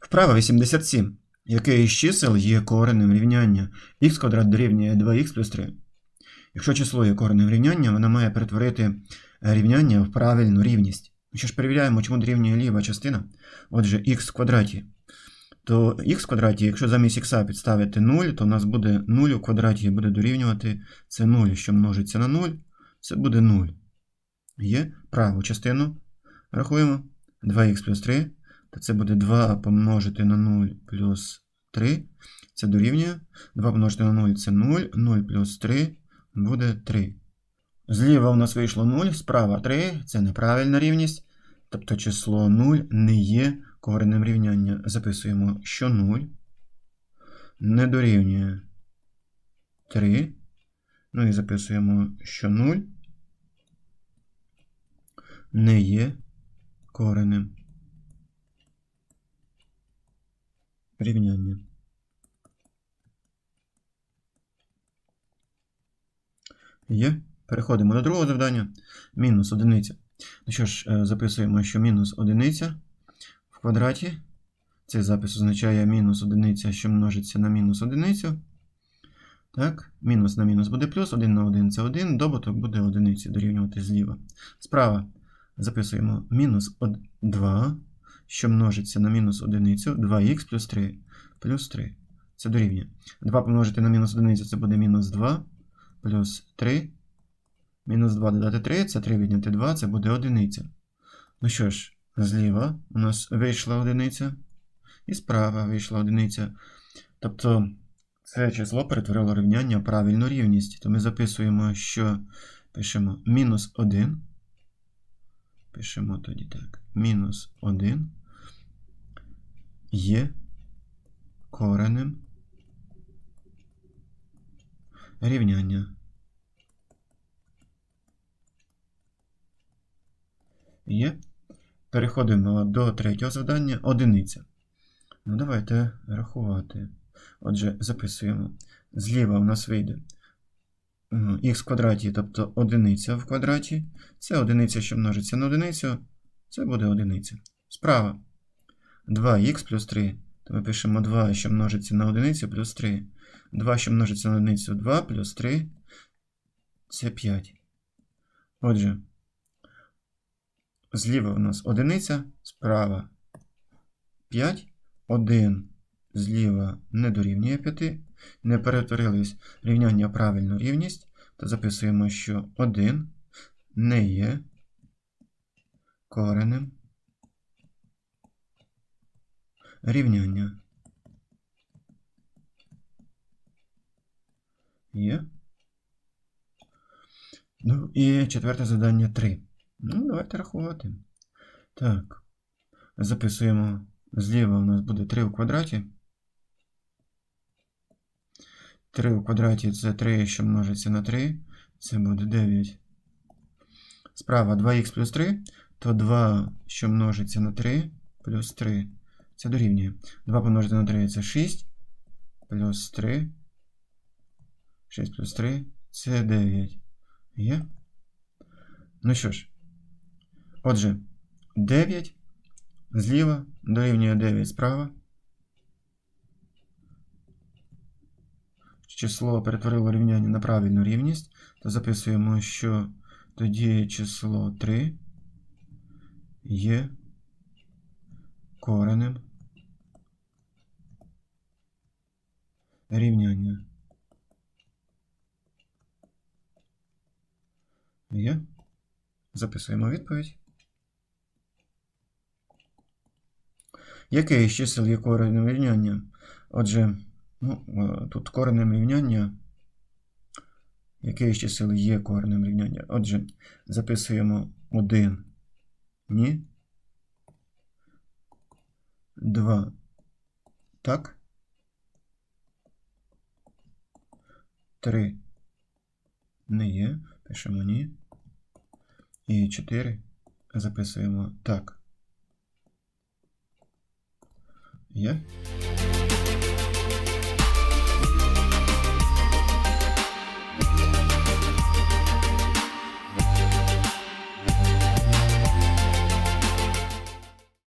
Вправа 87. Яке із чисел є коренем рівняння х квадрат дорівнює 2х плюс 3? Якщо число є коренем рівняння, вона має перетворити е, рівняння в правильну рівність. Що ж, перевіряємо, чому дорівнює ліва частина. Отже, х в квадраті. То х в квадраті, якщо замість х підставити 0, то у нас буде 0 у квадраті буде дорівнювати це 0, що множиться на 0, це буде 0. Є праву частину. Рахуємо. 2х плюс 3, то це буде 2 помножити на 0 плюс 3. Це дорівнює. 2 помножити на 0 це 0. 0 плюс 3 буде 3. Зліва у нас вийшло 0, справа 3. Це неправильна рівність. Тобто число 0 не є коренем рівняння. Записуємо, що 0 не дорівнює 3. Ну і записуємо, що 0 не є коренем рівняння. Є. Переходимо до другого завдання. Мінус одиниця. Ну що ж, е, записуємо, що мінус одиниця в квадраті. Цей запис означає мінус одиниця, що множиться на мінус одиницю. Так, мінус на мінус буде плюс, 1 на 1 це 1, добуток буде одиниці дорівнювати зліва. Справа записуємо мінус 2, що множиться на мінус одиницю, 2х плюс 3, плюс 3. Це дорівнює. 2 помножити на мінус одиницю, це буде мінус 2, плюс 3. Мінус 2 додати 3, це 3 відняти 2, це буде одиниця. Ну що ж, зліва у нас вийшла одиниця, і справа вийшла одиниця. Тобто це число перетворило рівняння в правильну рівність. То ми записуємо, що пишемо мінус 1. Пишемо тоді так. Мінус 1 є коренем рівняння. Є. Переходимо до третього завдання. Одиниця. Ну, давайте рахувати. Отже, записуємо. Зліва у нас вийде х в квадраті, тобто одиниця в квадраті. Це одиниця, що множиться на одиницю. Це буде одиниця. Справа 2х плюс 3. То ми пишемо 2, що множиться на одиницю, плюс 3. 2, що множиться на одиницю, 2 плюс 3. Це 5. Отже, зліва у нас одиниця, справа 5. 1 зліва не дорівнює 5. Не перетворились рівняння правильну рівність, то записуємо, що 1 не є коренем рівняння. Є. Ну і четверте завдання 3. Ну, давайте рахувати. Так. Записуємо. Зліва у нас буде 3 у квадраті. 3 у квадраті це 3, що множиться на 3. Це буде 9. Справа 2х плюс 3, то 2, що множиться на 3, плюс 3. Це дорівнює. 2 помножити на 3 це 6. Плюс 3. 6 плюс 3 це 9. Є? Ну що ж. Отже, 9 зліва дорівнює 9 справа. Число перетворило рівняння на правильну рівність, то записуємо, що тоді число 3 є коренем рівняння. Є. Записуємо відповідь. Яке із чисел є коренем рівняння? Отже, ну, е, тут коренем рівняння. Яке із чисел є коренем рівняння? Отже, записуємо 1. Ні. 2. Так. 3. Не є. Пишемо ні. І 4 записуємо так. Є?